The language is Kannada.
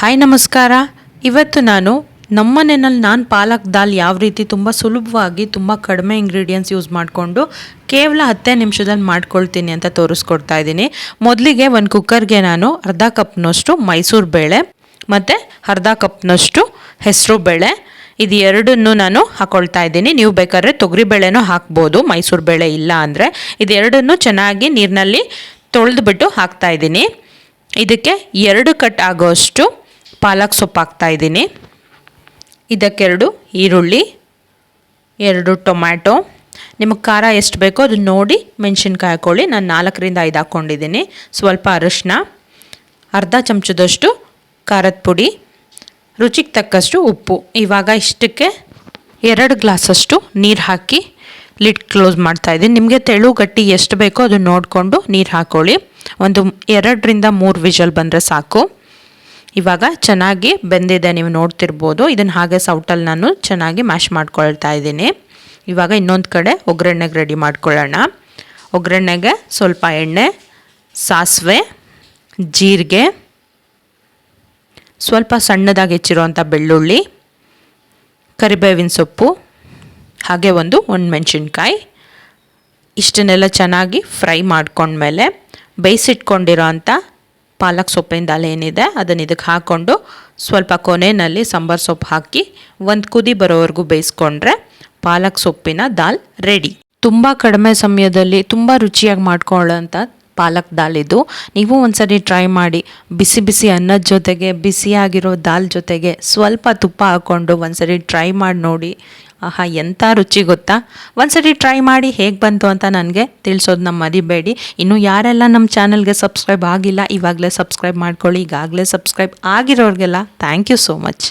ಹಾಯ್, ನಮಸ್ಕಾರ. ಇವತ್ತು ನಾನು ನಮ್ಮನೆಯಲ್ಲಿ ನಾನು ಪಾಲಕ್ ದಾಲ್ ಯಾವ ರೀತಿ ತುಂಬ ಸುಲಭವಾಗಿ ತುಂಬ ಕಡಿಮೆ ಇಂಗ್ರೀಡಿಯೆಂಟ್ಸ್ ಯೂಸ್ ಮಾಡಿಕೊಂಡು ಕೇವಲ ಹತ್ತೇ ನಿಮಿಷದಲ್ಲಿ ಮಾಡ್ಕೊಳ್ತೀನಿ ಅಂತ ತೋರಿಸ್ಕೊಡ್ತಾ ಇದ್ದೀನಿ. ಮೊದಲಿಗೆ ಒಂದು ಕುಕ್ಕರ್ಗೆ ನಾನು ಅರ್ಧ ಕಪ್ನಷ್ಟು ಮೈಸೂರು ಬೇಳೆ, ಮತ್ತು ಅರ್ಧ ಕಪ್ನಷ್ಟು ಹೆಸರು ಬೇಳೆ. ಇದು ಎರಡನ್ನು ನಾನು ಹಾಕೊಳ್ತಾ ಇದ್ದೀನಿ. ನೀವು ಬೇಕಾದ್ರೆ ತೊಗರಿ ಬೇಳೆನೂ ಹಾಕ್ಬೋದು, ಮೈಸೂರು ಬೇಳೆ ಇಲ್ಲ ಅಂದರೆ. ಇದೆರಡನ್ನು ಚೆನ್ನಾಗಿ ನೀರಿನಲ್ಲಿ ತೊಳೆದುಬಿಟ್ಟು ಹಾಕ್ತಾ ಇದ್ದೀನಿ. ಇದಕ್ಕೆ ಎರಡು ಕಟ್ ಆಗೋಷ್ಟು ಪಾಲಕ್ ಸೊಪ್ಪು ಹಾಕ್ತಾ ಇದ್ದೀನಿ. ಇದಕ್ಕೆರಡು ಈರುಳ್ಳಿ, ಎರಡು ಟೊಮ್ಯಾಟೊ. ನಿಮಗೆ ಖಾರ ಎಷ್ಟು ಬೇಕೋ ಅದನ್ನ ನೋಡಿ ಮೆಣಸಿನ್ಕಾಯಿ ಹಾಕ್ಕೊಳ್ಳಿ ನಾನು ನಾಲ್ಕರಿಂದ ಐದು ಹಾಕ್ಕೊಂಡಿದ್ದೀನಿ ಸ್ವಲ್ಪ ಅರಿಶಿನ, ಅರ್ಧ ಚಮಚದಷ್ಟು ಖಾರದ ಪುಡಿ, ರುಚಿಗೆ ತಕ್ಕಷ್ಟು ಉಪ್ಪು. ಇವಾಗ ಇಷ್ಟಕ್ಕೆ ಎರಡು ಗ್ಲಾಸಷ್ಟು ನೀರು ಹಾಕಿ ಲಿಡ್ ಕ್ಲೋಸ್ ಮಾಡ್ತಾ ಇದ್ದೀನಿ. ನಿಮಗೆ ತೆಳು ಗಟ್ಟಿ ಎಷ್ಟು ಬೇಕೋ ಅದನ್ನು ನೋಡಿಕೊಂಡು ನೀರು ಹಾಕ್ಕೊಳ್ಳಿ ಒಂದು ಎರಡರಿಂದ ಮೂರು ವಿಷಲ್ ಬಂದರೆ ಸಾಕು. ಇವಾಗ ಚೆನ್ನಾಗಿ ಬೆಂದಿದೆ, ನೀವು ನೋಡ್ತಿರ್ಬೋದು. ಇದನ್ನು ಹಾಗೆ ಸೌಟಲ್ಲಿ ನಾನು ಚೆನ್ನಾಗಿ ಮ್ಯಾಶ್ ಮಾಡ್ಕೊಳ್ತಾ ಇದ್ದೀನಿ. ಇವಾಗ ಇನ್ನೊಂದು ಕಡೆ ಒಗ್ಗರಣೆಗೆ ರೆಡಿ ಮಾಡ್ಕೊಳ್ಳೋಣ. ಒಗ್ಗರಣೆಗೆ ಸ್ವಲ್ಪ ಎಣ್ಣೆ, ಸಾಸಿವೆ, ಜೀರಿಗೆ, ಸ್ವಲ್ಪ ಸಣ್ಣದಾಗಿ ಹೆಚ್ಚಿರುವಂಥ ಬೆಳ್ಳುಳ್ಳಿ, ಕರಿಬೇವಿನ ಸೊಪ್ಪು, ಹಾಗೆ ಒಂದು ಒಣಮೆಣ್ಸಿನ್ಕಾಯಿ. ಇಷ್ಟನ್ನೆಲ್ಲ ಚೆನ್ನಾಗಿ ಫ್ರೈ ಮಾಡ್ಕೊಂಡ್ಮೇಲೆ ಬೇಯಿಸಿಟ್ಕೊಂಡಿರೋ ಅಂಥ ಪಾಲಕ್ ಸೊಪ್ಪಿನ ದಾಲ್ ಏನಿದೆ, ಅದನ್ನು ಇದಕ್ಕೆ ಹಾಕ್ಕೊಂಡು ಸ್ವಲ್ಪ ಕೊನೆಯಲ್ಲಿ ಸಾಂಬಾರು ಸೊಪ್ಪು ಹಾಕಿ ಒಂದು ಕುದಿ ಬರೋವರೆಗೂ ಬೇಯಿಸ್ಕೊಂಡ್ರೆ ಪಾಲಕ್ ಸೊಪ್ಪಿನ ದಾಲ್ ರೆಡಿ. ತುಂಬ ಕಡಿಮೆ ಸಮಯದಲ್ಲಿ ತುಂಬ ರುಚಿಯಾಗಿ ಮಾಡ್ಕೊಳ್ಳೋಂಥ ಪಾಲಕ್ ದಾಲ್ ಇದು. ನೀವು ಒಂದ್ಸರಿ ಟ್ರೈ ಮಾಡಿ, ಬಿಸಿ ಬಿಸಿ ಅನ್ನದ ಜೊತೆಗೆ, ಬಿಸಿಯಾಗಿರೋ ದಾಲ್ ಜೊತೆಗೆ ಸ್ವಲ್ಪ ತುಪ್ಪ ಹಾಕ್ಕೊಂಡು ಒಂದ್ಸರಿ ಟ್ರೈ ಮಾಡಿ ನೋಡಿ. ಆಹಾ ಎಂಥ ರುಚಿ ಗೊತ್ತಾ? ಒಂದ್ಸರಿ ಟ್ರೈ ಮಾಡಿ ಹೇಗೆ ಬಂತು ಅಂತ ನನಗೆ ತಿಳಿಸೋದನ್ನ ಮರಿಬೇಡಿ. ಇನ್ನು ಯಾರೆಲ್ಲ ನಮ್ಮ ಚಾನಲ್ಗೆ ಸಬ್ಸ್ಕ್ರೈಬ್ ಆಗಿಲ್ಲ, ಇವಾಗಲೇ ಸಬ್ಸ್ಕ್ರೈಬ್ ಮಾಡ್ಕೊಳ್ಳಿ. ಈಗಾಗಲೇ ಸಬ್ಸ್ಕ್ರೈಬ್ ಆಗಿರೋರಿಗೆಲ್ಲ ಥ್ಯಾಂಕ್ ಯು ಸೋ ಮಚ್